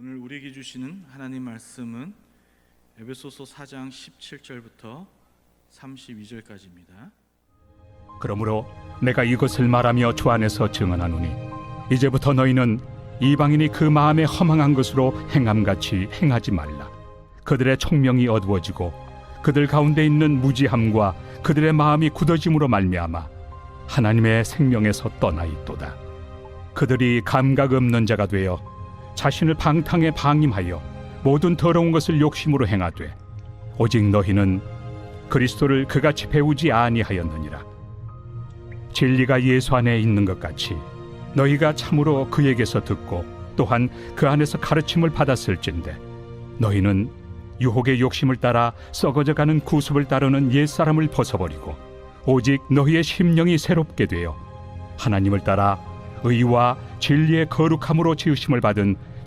오늘 우리에게 주시는 하나님 말씀은 에베소서 4장 17절부터 32절까지입니다. 그러므로 내가 이것을 말하며 주 안에서 증언하노니 이제부터 너희는 이방인이 그 마음에 허망한 것으로 행함같이 행하지 말라 그들의 총명이 어두워지고 그들 가운데 있는 무지함과 그들의 마음이 굳어짐으로 말미암아 하나님의 생명에서 떠나 있도다 그들이 감각 없는 자가 되어 자신을 방탕에 방임하여 모든 더러운 것을 욕심으로 행하되 오직 너희는 그리스도를 그같이 배우지 아니하였느니라. 진리가 예수 안에 있는 것 같이 너희가 참으로 그에게서 듣고 또한 그 안에서 가르침을 받았을진데 너희는 유혹의 욕심을 따라 썩어져가는 구습을 따르는 옛 사람을 벗어버리고 오직 너희의 심령이 새롭게 되어 하나님을 따라 의와 진리의 거룩함으로 지으심을 받은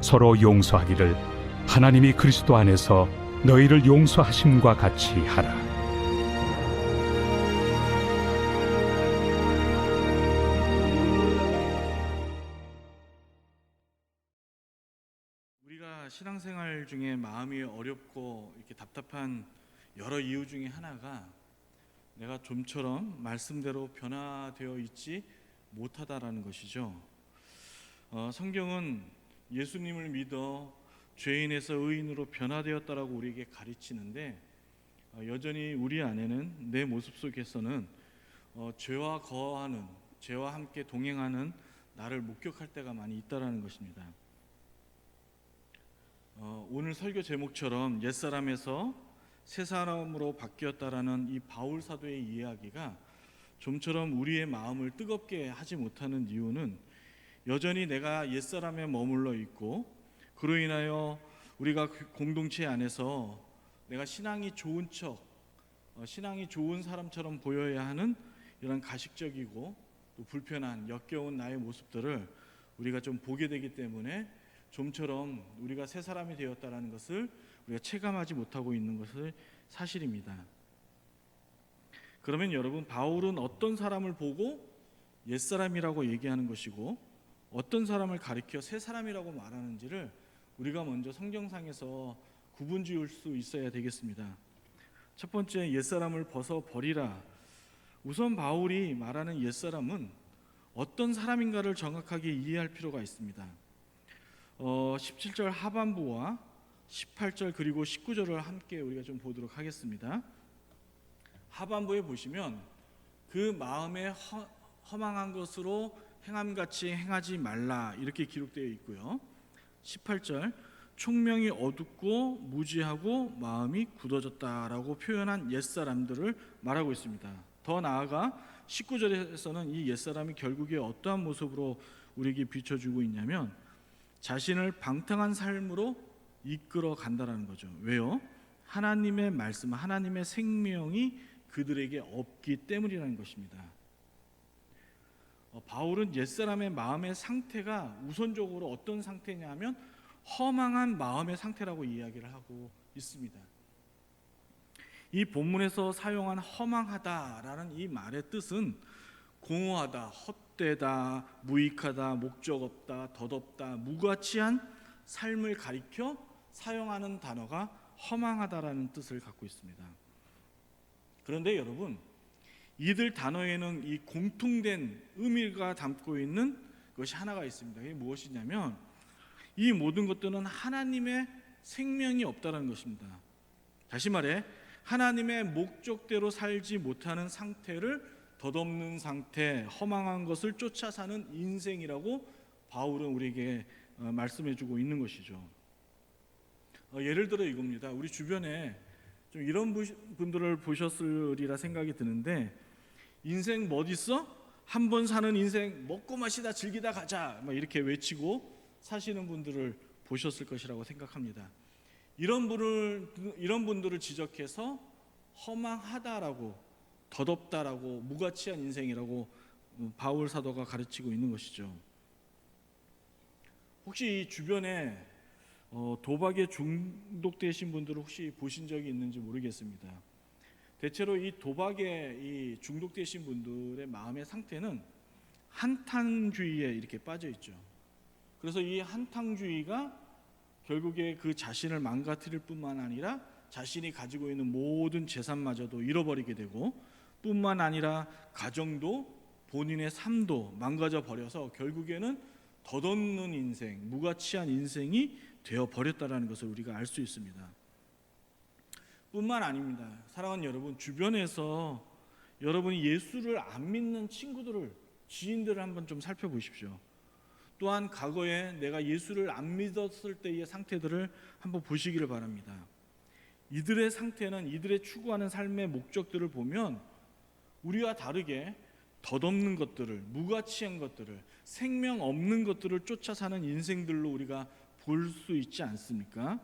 서로 용서하기를 하나님이 그리스도 안에서 너희를 용서하심과 같이 하라. 우리가 신앙생활 중에 마음이 어렵고 이렇게 답답한 여러 이유 중에 하나가 내가 좀처럼 말씀대로 변화되어 있지 못하다라는 것이죠. 어, 성경은 예수님을 믿어 죄인에서 의인으로 변화되었다라고 우리에게 가르치는데 어, 여전히 우리 안에는 내 모습 속에서는 어, 죄와 거하는 죄와 함께 동행하는 나를 목격할 때가 많이 있다라는 것입니다. 어, 오늘 설교 제목처럼 옛 사람에서 새 사람으로 바뀌었다라는 이 바울 사도의 이야기가 좀처럼 우리의 마음을 뜨겁게 하지 못하는 이유는 여전히 내가 옛 사람에 머물러 있고 그로 인하여 우리가 그 공동체 안에서 내가 신앙이 좋은 척, 어, 신앙이 좋은 사람처럼 보여야 하는 이런 가식적이고 또 불편한 역겨운 나의 모습들을 우리가 좀 보게 되기 때문에 좀처럼 우리가 새 사람이 되었다라는 것을 우리가 체감하지 못하고 있는 것을 사실입니다. 그러면 여러분 바울은 어떤 사람을 보고 옛 사람이라고 얘기하는 것이고 어떤 사람을 가리켜 새 사람이라고 말하는지를 우리가 먼저 성경상에서 구분 지을 수 있어야 되겠습니다. 첫 번째 옛 사람을 벗어 버리라. 우선 바울이 말하는 옛 사람은 어떤 사람인가를 정확하게 이해할 필요가 있습니다. 어, 17절 하반부와 18절 그리고 19절을 함께 우리가 좀 보도록 하겠습니다. 하반부에 보시면 그 마음에 허, 허망한 것으로 행함같이 행하지 말라 이렇게 기록되어 있고요. 18절 총명이 어둡고 무지하고 마음이 굳어졌다라고 표현한 옛사람들을 말하고 있습니다. 더 나아가 19절에서는 이 옛사람이 결국에 어떠한 모습으로 우리에게 비춰주고 있냐면 자신을 방탕한 삶으로 이끌어 간다라는 거죠. 왜요? 하나님의 말씀, 하나님의 생명이 그들에게 없기 때문이라는 것입니다. 어, 바울은 옛사람의 마음의 상태가 우선적으로 어떤 상태냐면 허망한 마음의 상태라고 이야기를 하고 있습니다. 이 본문에서 사용한 허망하다라는 이 말의 뜻은 공허하다, 헛되다, 무익하다, 목적 없다, 덧없다, 무가치한 삶을 가리켜 사용하는 단어가 허망하다라는 뜻을 갖고 있습니다. 그런데 여러분, 이들 단어에는 이 공통된 의미가 담고 있는 것이 하나가 있습니다. 그게 무엇이냐면 이 모든 것들은 하나님의 생명이 없다라는 것입니다. 다시 말해 하나님의 목적대로 살지 못하는 상태를 덧없는 상태, 허망한 것을 쫓아 사는 인생이라고 바울은 우리에게 어, 말씀해 주고 있는 것이죠. 어, 예를 들어 이겁니다. 우리 주변에 좀 이런 부- 분들을 보셨으리라 생각이 드는데 인생 뭐 있어? 한 번 사는 인생 먹고 마시다 즐기다 가자 막 이렇게 외치고 사시는 분들을 보셨을 것이라고 생각합니다. 이런 분을 이런 분들을 지적해서 허망하다라고 덧없다라고 무가치한 인생이라고 음, 바울 사도가 가르치고 있는 것이죠. 혹시 이 주변에 어, 도박에 중독되신 분들을 혹시 보신 적이 있는지 모르겠습니다. 대체로 이 도박에 이 중독되신 분들의 마음의 상태는 한탕주의에 이렇게 빠져 있죠. 그래서 이 한탕주의가 결국에 그 자신을 망가뜨릴 뿐만 아니라 자신이 가지고 있는 모든 재산마저도 잃어버리게 되고 뿐만 아니라 가정도 본인의 삶도 망가져 버려서 결국에는 덧없는 인생, 무가치한 인생이 되어 버렸다라는 것을 우리가 알 수 있습니다. 뿐만 아닙니다. 사랑하는 여러분, 주변에서 여러분이 예수를 안 믿는 친구들을 지인들을 한번 좀 살펴보십시오. 또한 과거에 내가 예수를 안 믿었을 때의 상태들을 한번 보시기를 바랍니다. 이들의 상태는 이들의 추구하는 삶의 목적들을 보면 우리와 다르게 덧없는 것들을 무가치한 것들을 생명 없는 것들을 쫓아 사는 인생들로 우리가 볼 수 있지 않습니까?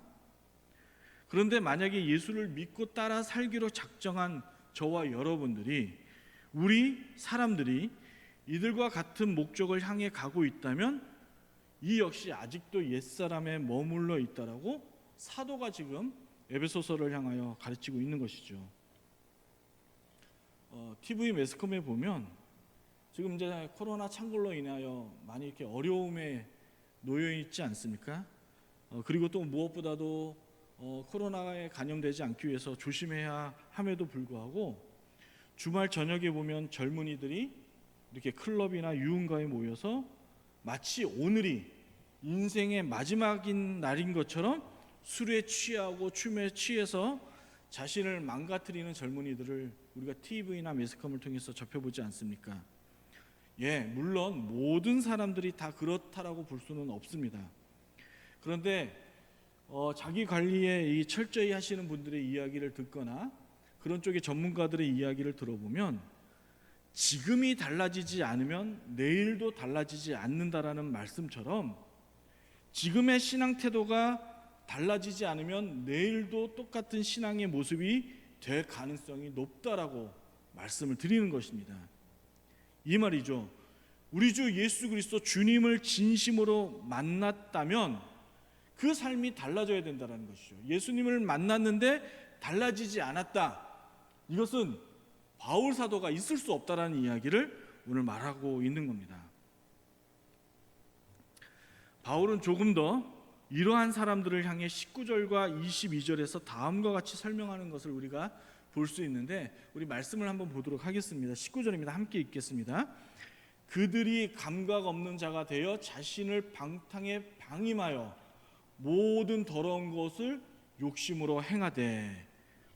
그런데 만약에 예수를 믿고 따라 살기로 작정한 저와 여러분들이 우리 사람들이 이들과 같은 목적을 향해 가고 있다면 이 역시 아직도 옛사람에 머물러 있다라고 사도가 지금 에베소서를 향하여 가르치고 있는 것이죠. 어, TV 매스컴에 보면 지금 이제 코로나 창궐로 인하여 많이 이렇게 어려움에 놓여 있지 않습니까? 어, 그리고 또 무엇보다도 어, 코로나에 감염되지 않기 위해서 조심해야 함에도 불구하고 주말 저녁에 보면 젊은이들이 이렇게 클럽이나 유흥가에 모여서 마치 오늘이 인생의 마지막인 날인 것처럼 술에 취하고 춤에 취해서 자신을 망가뜨리는 젊은이들을 우리가 TV나 매스컴을 통해서 접해보지 않습니까? 예, 물론 모든 사람들이 다 그렇다라고 볼 수는 없습니다. 그런데 어, 자기 관리에 이 철저히 하시는 분들의 이야기를 듣거나 그런 쪽의 전문가들의 이야기를 들어보면 지금이 달라지지 않으면 내일도 달라지지 않는다라는 말씀처럼 지금의 신앙 태도가 달라지지 않으면 내일도 똑같은 신앙의 모습이 될 가능성이 높다라고 말씀을 드리는 것입니다. 이 말이죠. 우리 주 예수 그리스도 주님을 진심으로 만났다면 그 삶이 달라져야 된다는 것이죠. 예수님을 만났는데 달라지지 않았다. 이것은 바울 사도가 있을 수 없다라는 이야기를 오늘 말하고 있는 겁니다. 바울은 조금 더 이러한 사람들을 향해 19절과 22절에서 다음과 같이 설명하는 것을 우리가 볼 수 있는데 우리 말씀을 한번 보도록 하겠습니다. 19절입니다. 함께 읽겠습니다. 그들이 감각 없는 자가 되어 자신을 방탕에 방임하여 모든 더러운 것을 욕심으로 행하되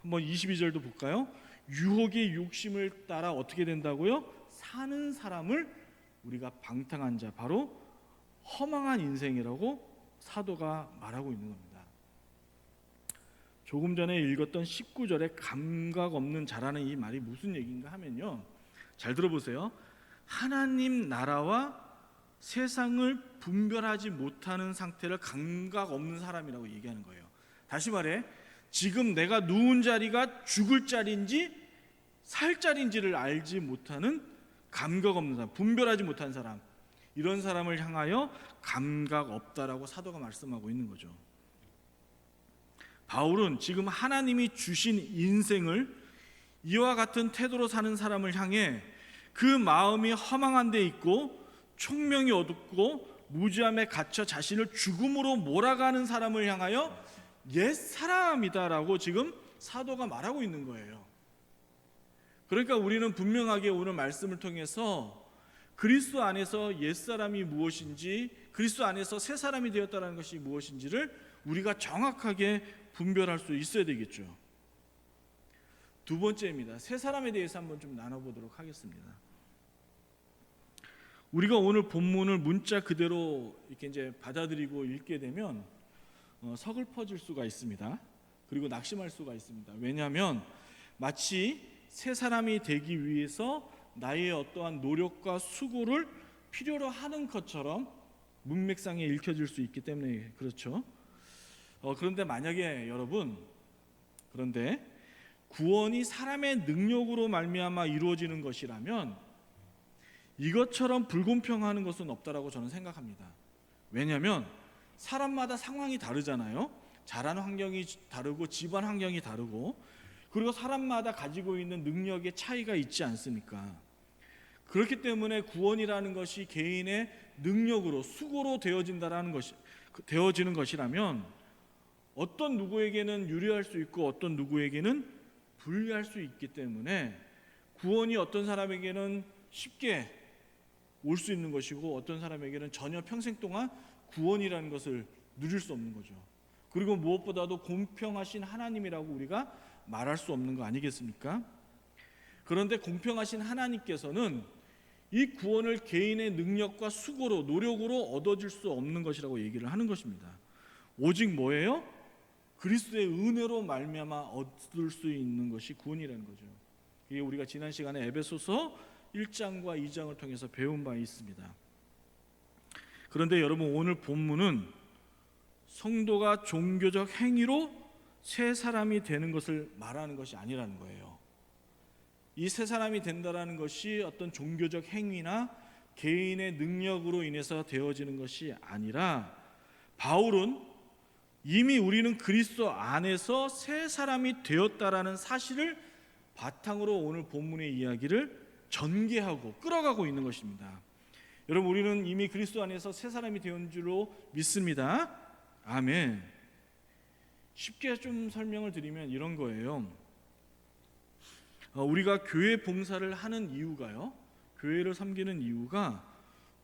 한번 22절도 볼까요? 유혹의 욕심을 따라 어떻게 된다고요? 사는 사람을 우리가 방탕한 자 바로 허망한 인생이라고 사도가 말하고 있는 겁니다. 조금 전에 읽었던 19절에 감각 없는 자라는 이 말이 무슨 얘기인가 하면요. 잘 들어보세요. 하나님 나라와 세상을 분별하지 못하는 상태를 감각 없는 사람이라고 얘기하는 거예요. 다시 말해 지금 내가 누운 자리가 죽을 자리인지 살 자리인지를 알지 못하는 감각 없는 사람, 분별하지 못한 사람. 이런 사람을 향하여 감각 없다라고 사도가 말씀하고 있는 거죠. 바울은 지금 하나님이 주신 인생을 이와 같은 태도로 사는 사람을 향해 그 마음이 허망한 데 있고 총명이 어둡고 무지함에 갇혀 자신을 죽음으로 몰아가는 사람을 향하여 옛 사람이다라고 지금 사도가 말하고 있는 거예요. 그러니까 우리는 분명하게 오늘 말씀을 통해서 그리스도 안에서 옛 사람이 무엇인지 그리스도 안에서 새 사람이 되었다는 것이 무엇인지를 우리가 정확하게 분별할 수 있어야 되겠죠. 두 번째입니다. 세 사람에 대해서 한번 좀 나눠보도록 하겠습니다. 우리가 오늘 본문을 문자 그대로 이렇게 이제 받아들이고 읽게 되면 어, 서글퍼질 수가 있습니다. 그리고 낙심할 수가 있습니다. 왜냐하면 마치 세 사람이 되기 위해서 나의 어떠한 노력과 수고를 필요로 하는 것처럼 문맥상에 읽혀질 수 있기 때문에 그렇죠. 어, 그런데 만약에 여러분 그런데 구원이 사람의 능력으로 말미암아 이루어지는 것이라면 이것처럼 불공평하는 것은 없다라고 저는 생각합니다. 왜냐하면 사람마다 상황이 다르잖아요. 자란 환경이 다르고 집안 환경이 다르고 그리고 사람마다 가지고 있는 능력의 차이가 있지 않습니까? 그렇기 때문에 구원이라는 것이 개인의 능력으로 수고로 되어진다라는 것이 되어지는 것이라면 어떤 누구에게는 유리할 수 있고 어떤 누구에게는 불리할 수 있기 때문에 구원이 어떤 사람에게는 쉽게 올 수 있는 것이고 어떤 사람에게는 전혀 평생 동안 구원이라는 것을 누릴 수 없는 거죠. 그리고 무엇보다도 공평하신 하나님이라고 우리가 말할 수 없는 거 아니겠습니까? 그런데 공평하신 하나님께서는 이 구원을 개인의 능력과 수고로 노력으로 얻어질 수 없는 것이라고 얘기를 하는 것입니다. 오직 뭐예요? 그리스도의 은혜로 말미암아 얻을 수 있는 것이 구원이라는 거죠. 이게 우리가 지난 시간에 에베소서 1장과 2장을 통해서 배운 바 있습니다. 그런데 여러분 오늘 본문은 성도가 종교적 행위로 새 사람이 되는 것을 말하는 것이 아니라는 거예요. 이 새 사람이 된다라는 것이 어떤 종교적 행위나 개인의 능력으로 인해서 되어지는 것이 아니라 바울은 이미 우리는 그리스도 안에서 새 사람이 되었다라는 사실을 바탕으로 오늘 본문의 이야기를 전개하고 끌어가고 있는 것입니다. 여러분 우리는 이미 그리스도 안에서 새 사람이 되은 줄로 믿습니다. 아멘. 쉽게 좀 설명을 드리면 이런 거예요. 어, 우리가 교회 봉사를 하는 이유가요. 교회를 섬기는 이유가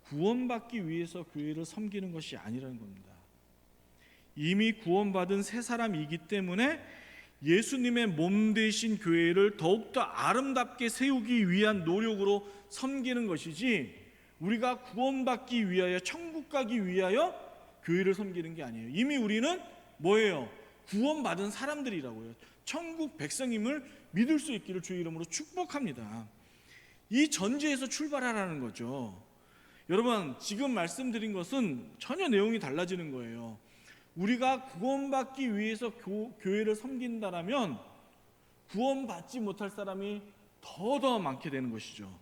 구원받기 위해서 교회를 섬기는 것이 아니라는 겁니다. 이미 구원받은 새 사람이기 때문에 예수님의 몸 되신 교회를 더욱더 아름답게 세우기 위한 노력으로 섬기는 것이지 우리가 구원받기 위하여 천국 가기 위하여 교회를 섬기는 게 아니에요. 이미 우리는 뭐예요? 구원받은 사람들이라고요. 천국 백성임을 믿을 수 있기를 주의 이름으로 축복합니다. 이 전제에서 출발하라는 거죠. 여러분, 지금 말씀드린 것은 전혀 내용이 달라지는 거예요. 우리가 구원받기 위해서 교, 교회를 섬긴다라면 구원받지 못할 사람이 더더 많게 되는 것이죠.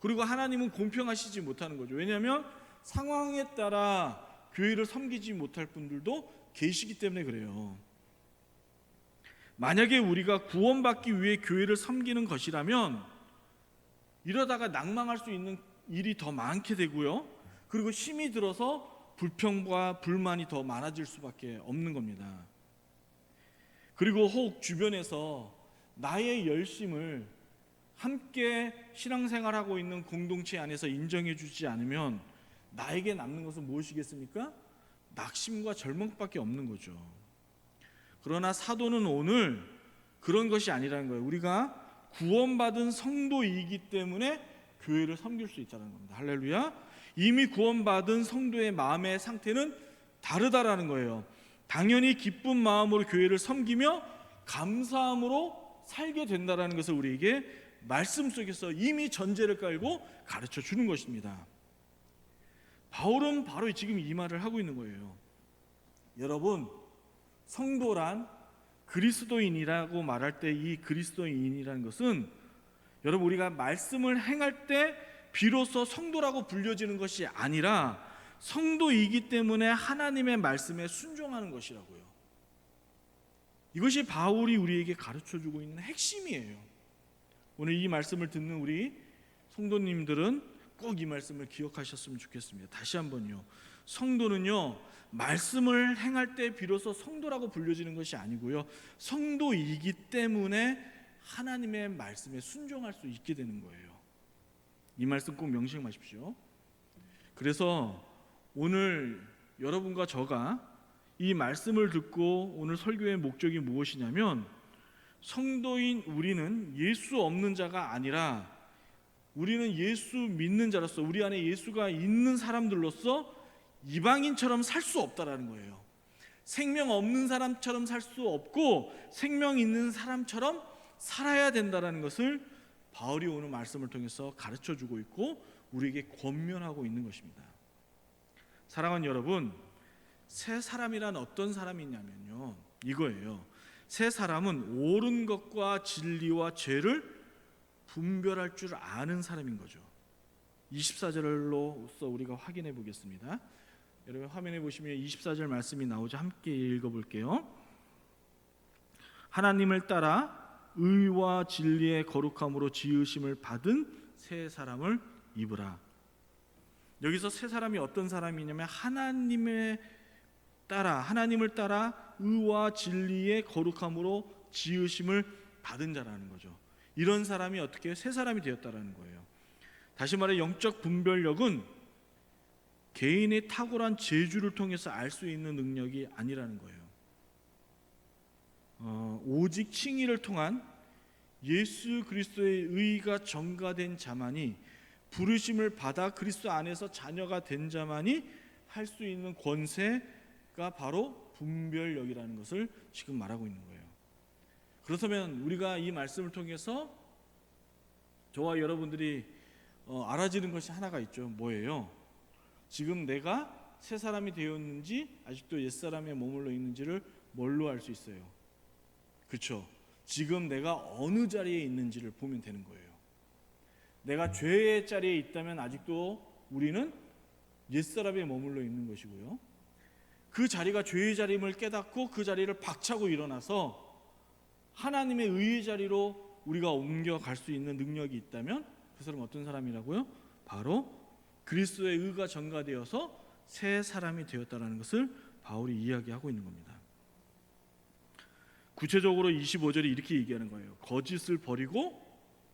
그리고 하나님은 공평하시지 못하는 거죠. 왜냐하면 상황에 따라 교회를 섬기지 못할 분들도 계시기 때문에 그래요. 만약에 우리가 구원받기 위해 교회를 섬기는 것이라면 이러다가 낭망할 수 있는 일이 더 많게 되고요. 그리고 힘이 들어서 불평과 불만이 더 많아질 수밖에 없는 겁니다. 그리고 혹 주변에서 나의 열심을 함께 신앙생활하고 있는 공동체 안에서 인정해 주지 않으면 나에게 남는 것은 무엇이겠습니까? 낙심과 절망밖에 없는 거죠. 그러나 사도는 오늘 그런 것이 아니라는 거예요. 우리가 구원받은 성도이기 때문에 교회를 섬길 수 있다는 겁니다. 할렐루야. 이미 구원받은 성도의 마음의 상태는 다르다라는 거예요. 당연히 기쁜 마음으로 교회를 섬기며 감사함으로 살게 된다라는 것을 우리에게 말씀 속에서 이미 전제를 깔고 가르쳐 주는 것입니다. 바울은 바로 지금 이 말을 하고 있는 거예요. 여러분, 성도란 그리스도인이라고 말할 때 이 그리스도인이라는 것은 여러분 우리가 말씀을 행할 때 비로소 성도라고 불려지는 것이 아니라 성도이기 때문에 하나님의 말씀에 순종하는 것이라고요. 이것이 바울이 우리에게 가르쳐 주고 있는 핵심이에요. 오늘 이 말씀을 듣는 우리 성도님들은 꼭 이 말씀을 기억하셨으면 좋겠습니다. 다시 한번요. 성도는요. 말씀을 행할 때 비로소 성도라고 불려지는 것이 아니고요. 성도이기 때문에 하나님의 말씀에 순종할 수 있게 되는 거예요. 이 말씀 꼭 명심하십시오. 그래서 오늘 여러분과 저가 이 말씀을 듣고 오늘 설교의 목적이 무엇이냐면 성도인 우리는 예수 없는 자가 아니라 우리는 예수 믿는 자로서 우리 안에 예수가 있는 사람들로서 이방인처럼 살 수 없다라는 거예요. 생명 없는 사람처럼 살 수 없고 생명 있는 사람처럼 살아야 된다라는 것을 바울이 오늘 말씀을 통해서 가르쳐 주고 있고 우리에게 권면하고 있는 것입니다. 사랑하는 여러분, 새 사람이란 어떤 사람이냐면요. 이거예요. 새 사람은 옳은 것과 진리와 죄를 분별할 줄 아는 사람인 거죠. 24절로서 우리가 확인해 보겠습니다. 여러분 화면에 보시면 24절 말씀이 나오죠. 함께 읽어 볼게요. 하나님을 따라 의와 진리의 거룩함으로 지으심을 받은 새 사람을 입으라. 여기서 새 사람이 어떤 사람이냐면 하나님의 따라 하나님을 따라 의와 진리의 거룩함으로 지으심을 받은 자라는 거죠. 이런 사람이 어떻게 새 사람이 되었다라는 거예요. 다시 말해 영적 분별력은 개인의 탁월한 재주를 통해서 알 수 있는 능력이 아니라는 거예요. 어, 오직 칭의를 통한 예수 그리스도의 의가 전가된 자만이 부르심을 받아 그리스도 안에서 자녀가 된 자만이 할 수 있는 권세가 바로 분별력이라는 것을 지금 말하고 있는 거예요. 그렇다면 우리가 이 말씀을 통해서 저와 여러분들이 어, 알아지는 것이 하나가 있죠. 뭐예요? 지금 내가 새 사람이 되었는지 아직도 옛 사람에 머물러 있는지를 뭘로 알 수 있어요? 그렇죠. 지금 내가 어느 자리에 있는지를 보면 되는 거예요. 내가 죄의 자리에 있다면 아직도 우리는 옛사람에 머물러 있는 것이고요. 그 자리가 죄의 자리임을 깨닫고 그 자리를 박차고 일어나서 하나님의 의의 자리로 우리가 옮겨갈 수 있는 능력이 있다면 그 사람은 어떤 사람이라고요? 바로 그리스도의 의가 전가되어서 새 사람이 되었다라는 것을 바울이 이야기하고 있는 겁니다. 구체적으로 25절이 이렇게 얘기하는 거예요. 거짓을 버리고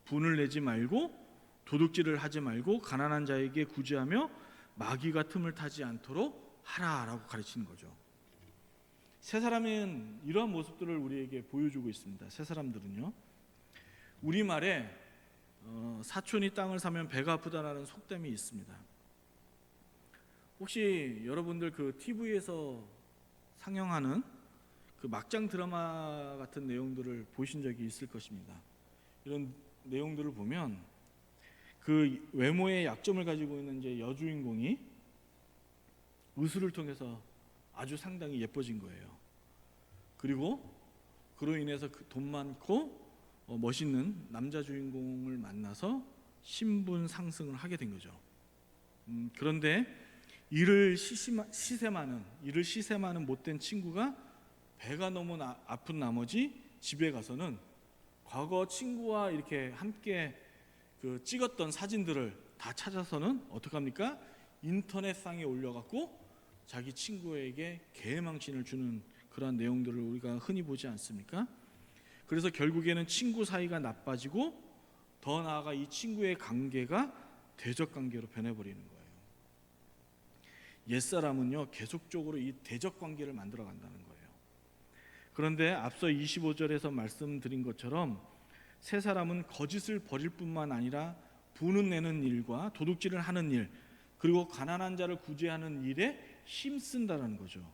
분을 내지 말고 도둑질을 하지 말고 가난한 자에게 구제하며 마귀가 틈을 타지 않도록 하라라고 가르치는 거죠. 새 사람은 이러한 모습들을 우리에게 보여주고 있습니다. 새 사람들은요. 우리 말에 어, 사촌이 땅을 사면 배가 아프다라는 속담이 있습니다. 혹시 여러분들 그 TV에서 상영하는 그 막장 드라마 같은 내용들을 보신 적이 있을 것입니다. 이런 내용들을 보면 그 외모의 약점을 가지고 있는 이제 여주인공이 의술을 통해서 아주 상당히 예뻐진 거예요. 그리고 그로 인해서 그 돈 많고 어, 멋있는 남자 주인공을 만나서 신분 상승을 하게 된 거죠. 음, 그런데 이를 시샘하는 이를 시샘하는 못된 친구가 배가 너무 나, 아픈 나머지 집에 가서는 과거 친구와 이렇게 함께 그 찍었던 사진들을 다 찾아서는 어떻게 합니까? 인터넷상에 올려갖고 자기 친구에게 개망신을 주는 그러한 내용들을 우리가 흔히 보지 않습니까? 그래서 결국에는 친구 사이가 나빠지고 더 나아가 이 친구의 관계가 대적 관계로 변해버리는 거예요. 옛사람은요 계속적으로 이 대적 관계를 만들어 간다는 거예요. 그런데 앞서 25절에서 말씀드린 것처럼 새 사람은 거짓을 버릴 뿐만 아니라 부는 내는 일과 도둑질을 하는 일 그리고 가난한 자를 구제하는 일에 힘쓴다는 거죠.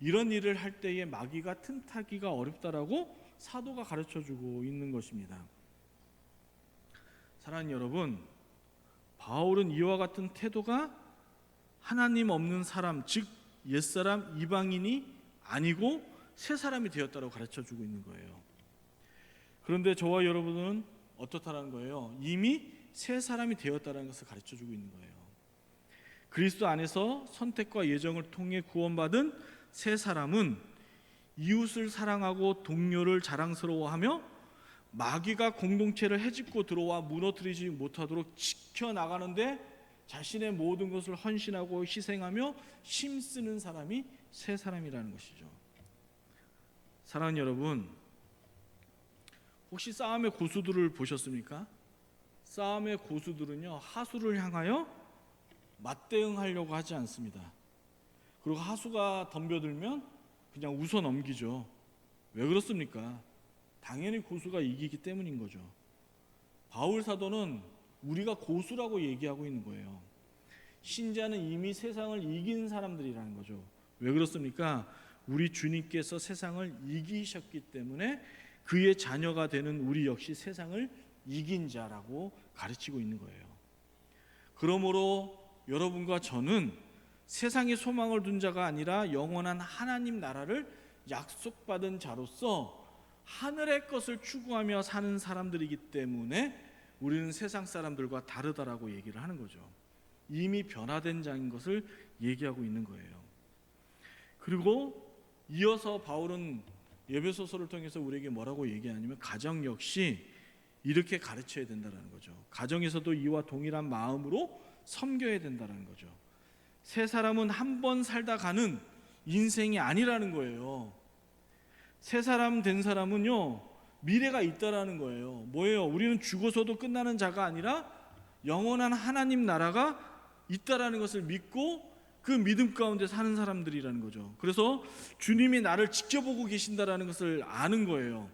이런 일을 할 때에 마귀가 틈타기가 어렵다라고 사도가 가르쳐 주고 있는 것입니다. 사랑하는 여러분, 바울은 이와 같은 태도가 하나님 없는 사람, 즉 옛사람 이방인이 아니고 새 사람이 되었다고 가르쳐 주고 있는 거예요. 그런데 저와 여러분은 어떻다라는 거예요? 이미 새 사람이 되었다는 것을 가르쳐 주고 있는 거예요. 그리스도 안에서 선택과 예정을 통해 구원받은 새 사람은 이웃을 사랑하고 동료를 자랑스러워하며 마귀가 공동체를 해집고 들어와 무너뜨리지 못하도록 지켜 나가는데 자신의 모든 것을 헌신하고 희생하며 힘쓰는 사람이 새 사람이라는 것이죠. 사랑하는 여러분, 혹시 싸움의 고수들을 보셨습니까? 싸움의 고수들은요 하수를 향하여 맞대응하려고 하지 않습니다. 그리고 하수가 덤벼들면 그냥 웃어 넘기죠. 왜 그렇습니까? 당연히 고수가 이기기 때문인 거죠. 바울 사도는 우리가 고수라고 얘기하고 있는 거예요. 신자는 이미 세상을 이긴 사람들이라는 거죠. 왜 그렇습니까? 우리 주님께서 세상을 이기셨기 때문에 그의 자녀가 되는 우리 역시 세상을 이긴 자라고 가르치고 있는 거예요. 그러므로 여러분과 저는 세상에 소망을 둔 자가 아니라 영원한 하나님 나라를 약속받은 자로서 하늘의 것을 추구하며 사는 사람들이기 때문에 우리는 세상 사람들과 다르다라고 얘기를 하는 거죠. 이미 변화된 자인 것을 얘기하고 있는 거예요. 그리고 이어서 바울은 예배소서를 통해서 우리에게 뭐라고 얘기하냐면 가정 역시 이렇게 가르쳐야 된다라는 거죠. 가정에서도 이와 동일한 마음으로 섬겨야 된다라는 거죠. 세 사람은 한 번 살다 가는 인생이 아니라는 거예요. 세 사람 된 사람은요 미래가 있다라는 거예요. 뭐예요? 우리는 죽어서도 끝나는 자가 아니라 영원한 하나님 나라가 있다라는 것을 믿고 그 믿음 가운데 사는 사람들이라는 거죠. 그래서 주님이 나를 지켜보고 계신다라는 것을 아는 거예요.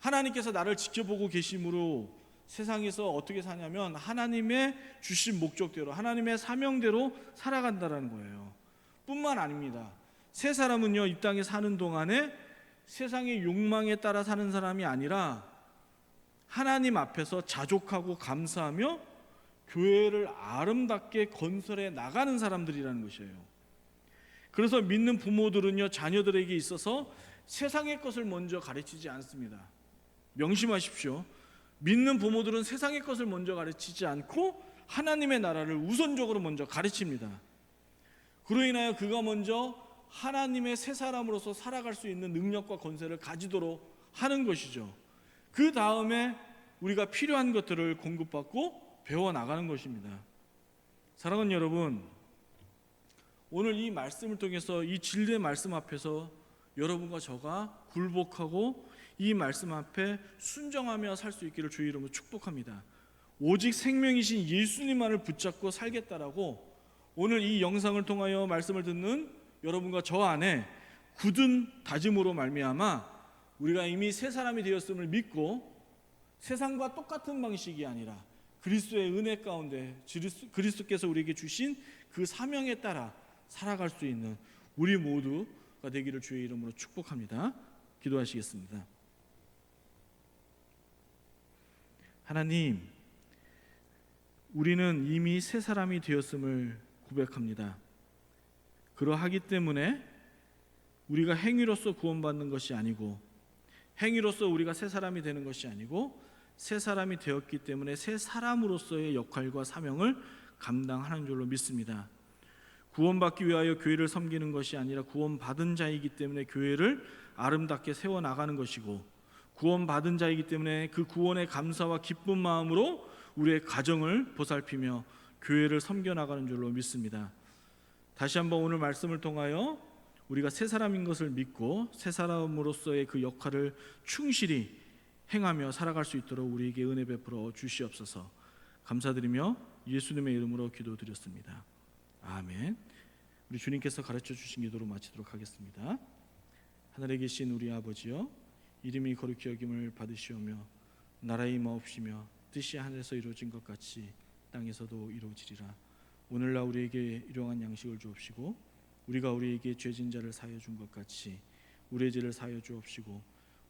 하나님께서 나를 지켜보고 계심으로 세상에서 어떻게 사냐면 하나님의 주신 목적대로 하나님의 사명대로 살아간다라는 거예요. 뿐만 아닙니다. 세 사람은요 이 땅에 사는 동안에 세상의 욕망에 따라 사는 사람이 아니라 하나님 앞에서 자족하고 감사하며 교회를 아름답게 건설해 나가는 사람들이라는 것이에요. 그래서 믿는 부모들은요 자녀들에게 있어서 세상의 것을 먼저 가르치지 않습니다. 명심하십시오. 믿는 부모들은 세상의 것을 먼저 가르치지 않고 하나님의 나라를 우선적으로 먼저 가르칩니다. 그로 인하여 그가 먼저 하나님의 새 사람으로서 살아갈 수 있는 능력과 권세를 가지도록 하는 것이죠. 그 다음에 우리가 필요한 것들을 공급받고 배워 나가는 것입니다. 사랑하는 여러분, 오늘 이 말씀을 통해서 이 진리의 말씀 앞에서 여러분과 저가 굴복하고 이 말씀 앞에 순정하며 살 수 있기를 주의 이름으로 축복합니다. 오직 생명이신 예수님만을 붙잡고 살겠다라고 오늘 이 영상을 통하여 말씀을 듣는 여러분과 저 안에 굳은 다짐으로 말미암아 우리가 이미 새 사람이 되었음을 믿고 세상과 똑같은 방식이 아니라 그리스도의 은혜 가운데 그리스- 그리스도께서 우리에게 주신 그 사명에 따라 살아갈 수 있는 우리 모두가 되기를 주의 이름으로 축복합니다. 기도하시겠습니다. 하나님, 우리는 이미 새 사람이 되었음을 고백합니다. 그러하기 때문에 우리가 행위로서 구원받는 것이 아니고 행위로서 우리가 새 사람이 되는 것이 아니고 새 사람이 되었기 때문에 새 사람으로서의 역할과 사명을 감당하는 줄로 믿습니다. 구원받기 위하여 교회를 섬기는 것이 아니라 구원받은 자이기 때문에 교회를 아름답게 세워 나가는 것이고 구원받은 자이기 때문에 그 구원의 감사와 기쁜 마음으로 우리의 가정을 보살피며 교회를 섬겨 나가는 줄로 믿습니다. 다시 한번 오늘 말씀을 통하여 우리가 새 사람인 것을 믿고 새 사람으로서의 그 역할을 충실히 행하며 살아갈 수 있도록 우리에게 은혜 베풀어 주시옵소서. 감사드리며 예수님의 이름으로 기도드렸습니다. 아멘. 우리 주님께서 가르쳐 주신 기도로 마치도록 하겠습니다. 하늘에 계신 우리 아버지여 이름이 거룩히 여김을 받으시오며 나라의 마옵시며 뜻이 하늘에서 이루어진 것 같이 땅에서도 이루어지리라. 오늘날 우리에게 일용한 양식을 주옵시고 우리가 우리에게 죄진 자를 사하여 준 것 같이 우리의 죄를 사하여 주옵시고